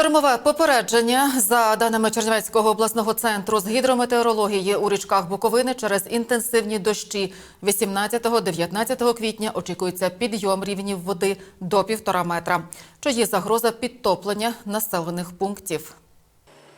Штормове попередження за даними Чернівецького обласного центру з гідрометеорології у річках Буковини через інтенсивні дощі 18-19 квітня очікується підйом рівнів води до півтора метра. Чи є загроза підтоплення населених пунктів?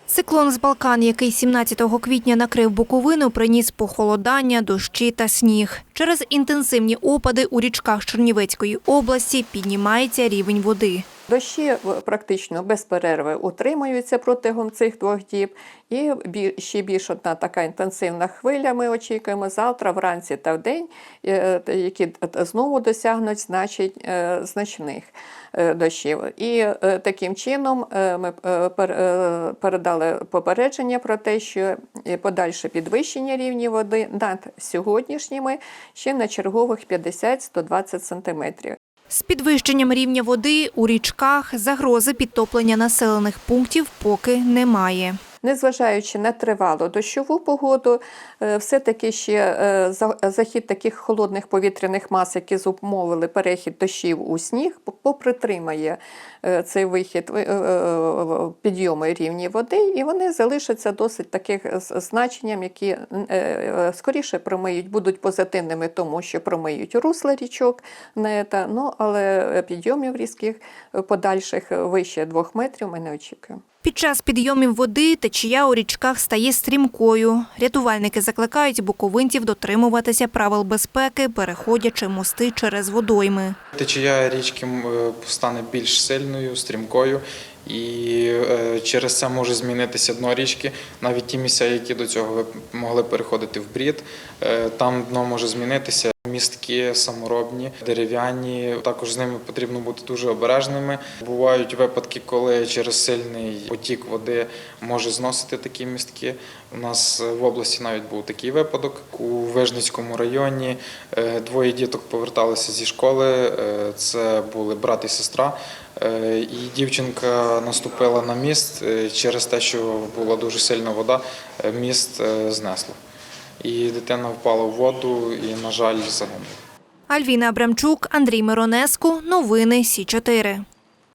Циклон з Балкан, який 17 квітня накрив Буковину, приніс похолодання, дощі та сніг. Через інтенсивні опади у річках Чернівецької області піднімається рівень води. Дощі е, практично без перерви утримуються протягом цих двох діб. І ще більш одна така інтенсивна хвиля ми очікуємо завтра, вранці та вдень, е, які знову досягнуть значить, е, значних е, дощів. І е, таким чином е, ми е, пер- е, передали попередження про те, що е, подальше підвищення рівня води над сьогоднішніми ще на чергових 50-120 сантиметрів. З підвищенням рівня води у річках загрози підтоплення населених пунктів поки немає. Незважаючи на тривалу дощову погоду, е, все-таки ще е, захід таких холодних повітряних мас, які зумовили перехід дощів у сніг, попритримає е, цей вихід підйоми рівні води, і вони залишаться досить таких значенням, які скоріше промиють, будуть позитивними, тому що промиють русла річок, ну, але підйомів різких подальших вище двох метрів ми не очікуємо. Під час підйомів води течія у річках стає стрімкою. Рятувальники закликають буковинців дотримуватися правил безпеки, переходячи мости через водойми. Течія річки е, стане більш сильною, стрімкою, і е, через це може змінитися дно річки. Навіть ті місця, які до цього могли переходити в брід, е, там дно може змінитися. Містки саморобні, дерев'яні. Також з ними потрібно бути дуже обережними. Бувають випадки, коли через сильний потік води може зносити такі містки. У нас в області навіть був такий випадок. У Вижницькому районі е, двоє діток поверталися зі школи. Це були брат і сестра. Е, І дівчинка наступила на міст е, через те, що була дуже сильна вода. е, Міст знесло. І дитина впала в воду і, на жаль, загинула. Альвіна Абрамчук, Андрій Миронеску. Новини Сі 4